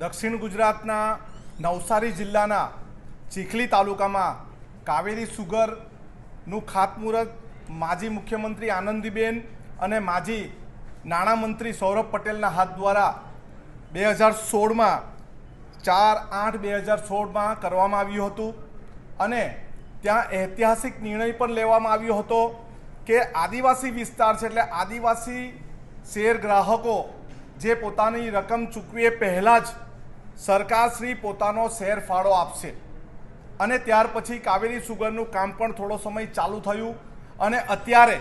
દક્ષિણ ગુજરાતના નવસારી જિલ્લાના ચીખલી તાલુકામાં કાવેરી સુગરનું ખાતમુહૂર્ત માજી મુખ્યમંત્રી આનંદીબેન અને માજી નાણામંત્રી સૌરભ પટેલના હાથ દ્વારા બે હજાર સોળમાં ચાર આઠ બે હજાર સોળમાં કરવામાં આવ્યું હતું અને ત્યાં ઐતિહાસિક નિર્ણય પણ લેવામાં આવ્યો હતો. કે આદિવાસી વિસ્તાર છે એટલે આદિવાસી શેર ગ્રાહકો જે પોતાની રકમ ચૂકવીએ પહેલાં જ સરકારશ્રી પોતાનો શેર ફાળો આપશે. અને ત્યાર પછી કાવેરી સુગરનું કામ પણ થોડો સમય ચાલુ થયું અને અત્યારે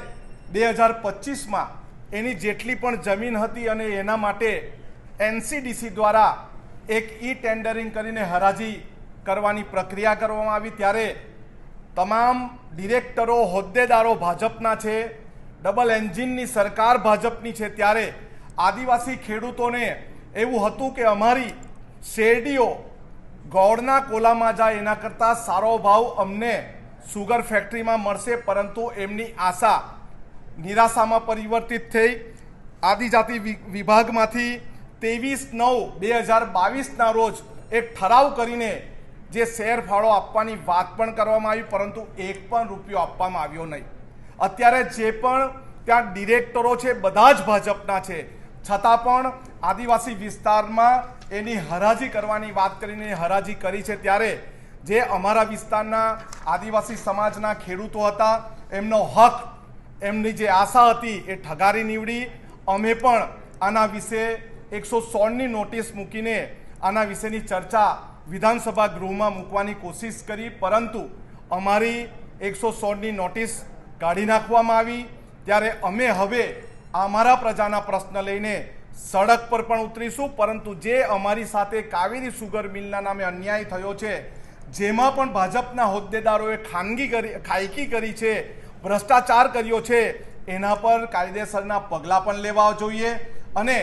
બે હજાર પચીસમાં એની જેટલી પણ જમીન હતી અને એના માટે એનસીડીસી દ્વારા એક ઈ ટેન્ડરિંગ કરીને હરાજી કરવાની પ્રક્રિયા કરવામાં આવી. ત્યારે તમામ ડિરેક્ટરો, હોદ્દેદારો ભાજપના છે, ડબલ એન્જિનની સરકાર ભાજપની છે. ત્યારે આદિવાસી ખેડૂતોને એવું હતું કે અમારી શેરડીઓ ગોળના કોલામાં જાય, એના કરતાં સારો ભાવ અમને સુગર ફેક્ટરીમાં મળશે, પરંતુ એમની આશા નિરાશામાં પરિવર્તિત થઈ. આદિજાતિ વિભાગમાંથી ત્રેવીસ નવ બે હજાર બાવીસના રોજ એક ઠરાવ કરીને જે શેર ફાળો આપવાની વાત પણ કરવામાં આવી, પરંતુ એક પણ રૂપિયો આપવામાં આવ્યો નહીં. અત્યારે જે પણ ત્યાં ડિરેક્ટરો છે, બધા જ ભાજપના છે. છતાં પણ આદિવાસી વિસ્તારમાં એની હરાજી કરવાની વાત કરીને હરાજી કરી છે ત્યારે જે અમારા વિસ્તારના આદિવાસી સમાજના ખેડૂતો હતા, એમનો હક, એમની જે આશા હતી એ ઠગારી નીવડી. અમે પણ આના વિશે એકસો સોળની નોટિસ મૂકીને આના વિશેની ચર્ચા વિધાનસભા ગૃહમાં મૂકવાની કોશિશ કરી, પરંતુ અમારી એકસો સોળની નોટિસ કાઢી નાખવામાં આવી. ત્યારે અમે હવે અમારા પ્રજાના પ્રશ્ન લઈને સડક પર પણ ઉતરીશું, પરંતુ જે અમારી સાથે કાવેરી સુગર મિલના નામે અન્યાય થયો છે, જેમાં પણ ભાજપના હોદ્દેદારોએ ખાનગી કરી, ખાયકી કરી છે, ભ્રષ્ટાચાર કર્યો છે, એના પર કાયદેસરના પગલાં પણ લેવા જોઈએ. અને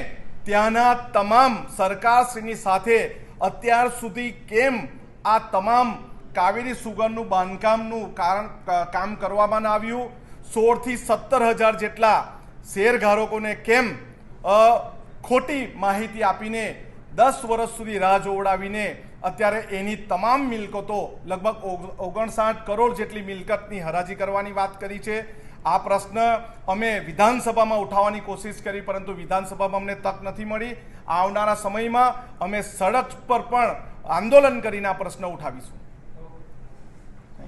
ત્યાંના તમામ સરકારશ્રીની સાથે અત્યાર સુધી કેમ આ તમામ કાવેરી સુગરનું બાંધકામનું કારણ કામ કરવામાં આવ્યું? સોળથી સત્તર હજાર જેટલા શેરધારકોને કેમ ખોટી માહિતી આપીને દસ વર્ષ સુધી રાહ જોવડાવીને અત્યારે એની તમામ મિલકતો લગભગ ઓગ- ઓગણસાઠ કરોડ જેટલી મિલકતની હરાજી કરવાની વાત કરી છે? આ પ્રશ્ન અમે વિધાનસભામાં ઉઠાવવાની કોશિશ કરી, પરંતુ વિધાનસભામાં અમને તક નથી મળી. આવનારા સમયમાં અમે સડક પર પણ આંદોલન કરીને આ પ્રશ્ન ઉઠાવીશું.